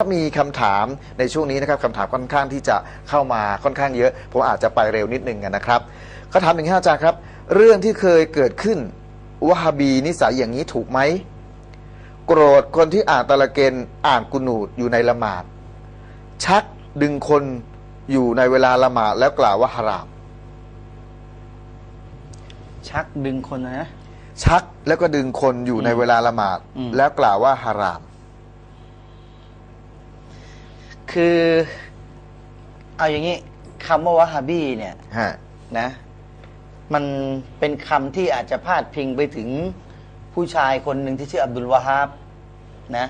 มีคำถามในช่วงนี้นะครับคำถามค่อนข้างที่จะเข้ามาค่อนข้างเยอะผมอาจจะไปเร็วนิดนึงนะครับเขาถามอย่างนี้ครับอาจารย์ครับ เรื่องที่เคยเกิดขึ้นวะฮาบีนิสัยอย่างนี้ถูกไหมโกรธคนที่อ่านตะละเกนอ่านกุนูดอยู่ในละหมาด ชักดึงคนอยู่ในเวลาละหมาดแล้วกล่าวว่าฮาราม ชักดึงคนนะนะชักแล้วก็ดึงคนอยู่ในเวลาละหมาดอืมแล้วกล่าวว่าฮาราม คือ เอาอย่างนี้คำว่าวะฮาบี้เนี่ยฮะ นะ มันเป็นคำที่อาจจะพาดพิงไปถึงผู้ชายคนหนึ่งที่ชื่ออับดุลวาฮาบนะ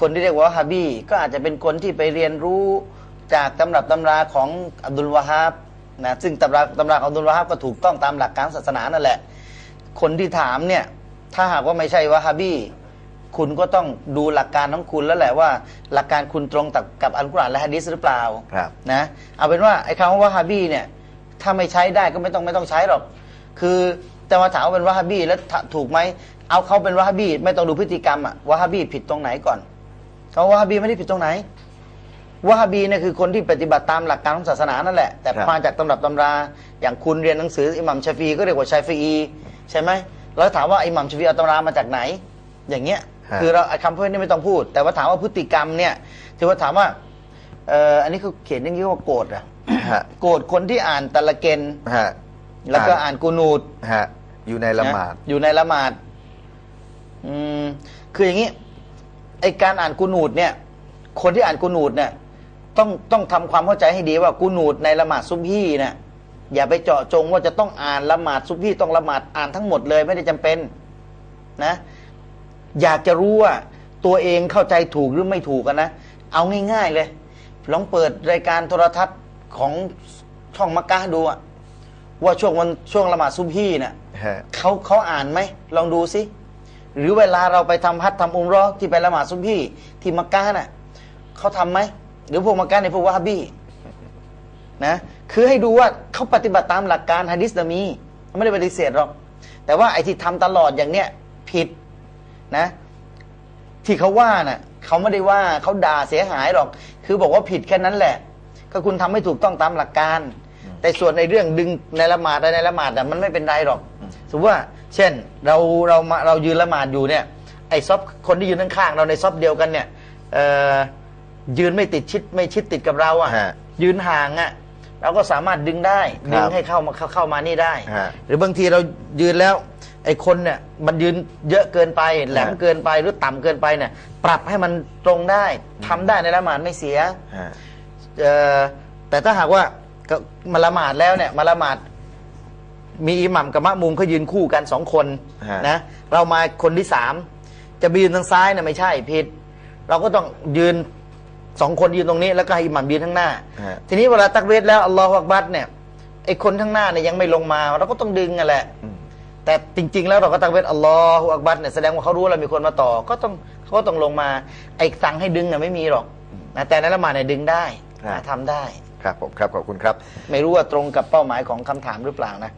คนที่เรียกว่าวะฮาบี้ก็อาจจะเป็นคนที่ไปเรียนรู้จากตำรับตำราของอับดุลวาฮาบนะซึ่งตำราตำราของอับดุลวาฮาบก็ถูกต้องตามหลักการศาสนานั่นแหละ คนที่ถามเนี่ย ถ้าหากว่าไม่ใช่วะฮาบี้ คุณก็ต้องดูหลักการของคุณแล้วแหละว่า หลักการคุณตรงกับกับอัลกุรอานและฮะดีษหรือเปล่าครับ นะเอาเป็นว่าไอ้คำว่าวะฮาบี้เนี่ยถ้าไม่ใช้ได้ก็ไม่ต้องไม่ต้องใช้หรอก คือแต่มาถามว่าเป็นวะฮาบี้แล้วถถูกไหมเอาเขาเป็นวะฮาบี้ไม่ต้องดูพฤติกรรมอะวะฮาบี้ผิดตรงไหนก่อนเขาวะฮาบี้ไม่ได้ผิดตรงไหนวะฮาบีเนี่ยคือคนที่ปฏิบัติตามหลักการของศาสนานั่นแหละ แต่ครับมาจากตำรับตำรา อย่างคุณเรียนหนังสืออิหมัมชาฟีก็เรียกว่าชาฟีอีใช่ไหมแล้วถามว่าอิหมัมชาฟีเอาตำรามาจากไหน อย่างเงี้ย ฮะ คือเราไอ้คำพูดนี้ไม่ต้องพูด แต่ว่าถามว่าพฤติกรรมเนี่ยที่ว่าถามว่าเอ่ออันนี้เขาเขียนอย่างนี้ว่าโกรธอะฮะโกรธคนที่อ่านตะละเกนฮะแล้วก็อ่านกูนูด ฮะอยู่ในละหมาด นะอยู่ในละหมาด อืม คืออย่างนี้ ไอการอ่านกูนูดเนี่ย คนที่อ่านกูนูดเนี่ย ต้องต้องทำความเข้าใจให้ดีว่ากูนูดในละหมาดซุบฮีเนี่ยอย่าไปเจาะจงว่าจะต้องอ่านละหมาดซุบฮีต้องละหมาดอ่านทั้งหมดเลยไม่ได้จำเป็น นะ อยากจะรู้ว่าตัวเองเข้าใจถูกหรือไม่ถูกกันนะ เอาง่ายๆเลย ลองเปิดรายการโทรทัศน์ของช่องมักกะดูอะว่าช่วงวันช่วงละหมาดซุบฮีเนี่ยฮะ เขาเขาอ่านไหม ลองดูสิหรือเวลาเราไปทำฮัททำอุมเรอที่ไปละหมาดซุบฮีที่มักกะน่ะเขาทำไหมหรือพวกมักกะในยพวกวะฮับบี้นะคือให้ดูว่าเขาปฏิบัติตามหลักการฮะดิษน่ะมีไม่ได้ปฏิเสธหรอกแต่ว่าไอ้ที่ทำตลอดอย่างเนี้ยผิด นะ ที่เขาว่าน่ะเขาไม่ได้ว่าเขาด่าเสียหายหรอก คือบอกว่าผิดแค่นั้นแหละ ก็คุณทำไม่ถูกต้องตามหลักการ แต่ส่วนในเรื่องดึงในละหมาดในละหมาดน่ะมันไม่เป็นไรหรอกสมมติว่า เช่น เราเรามาเรายืนละหมาดอยู่เนี่ย ไอ้ซอบคนที่ยืนข้างๆเราในซอบเดียวกันเนี่ยเอ่อยืนไม่ติดชิดไม่ชิดติดกับเราอะฮะยืนห่างอะเราก็สามารถดึงได้ครับดึงให้เข้ามาเข้าเข้ามานี่ได้ฮะหรือบางทีเรายืนแล้ว ไอ้คนเนี่ยมันยืนเยอะเกินไป แหลมฮะเกินไปหรือต่ำเกินไปเนี่ย ปรับให้มันตรงได้ทำได้ในละหมาดไม่เสียฮะเอ่อแต่ถ้าหากว่าก็มาละหมาดแล้วเนี่ยมาละหมาดมีอิหมัมกับมะมุมเขายืนคู่กันสองคนฮะนะเรามาคนที่สามจะไปยืนทางซ้ายเนี่ยไม่ใช่ผิด เราก็ต้องยืนสองคนยืนตรงนี้แล้วก็ให้อิหมัมยืนข้างหน้าฮะทีนี้เวลาตักเวทแล้วอัลลอฮฺอักบัดเนี่ยไอคนข้างหน้าเนี่ยยังไม่ลงมา เราก็ต้องดึงอะแหละอืม แต่จริง ๆ แล้วเราก็ตักเวทอัลลอฮฺอักบัดเนี่ยแสดงว่าเขารู้ว่าเรามีคนมาต่อ ก็ต้องเขาก็ต้องลงมาไอสั่งให้ดึงเนี่ยไม่มีหรอกนะแต่ในละหมาดเนี่ยดึงได้ครับนะทำได้ ครับผมครับขอบคุณครับ ไม่รู้ว่าตรงกับเป้าหมายของคำถามหรือเปล่านะ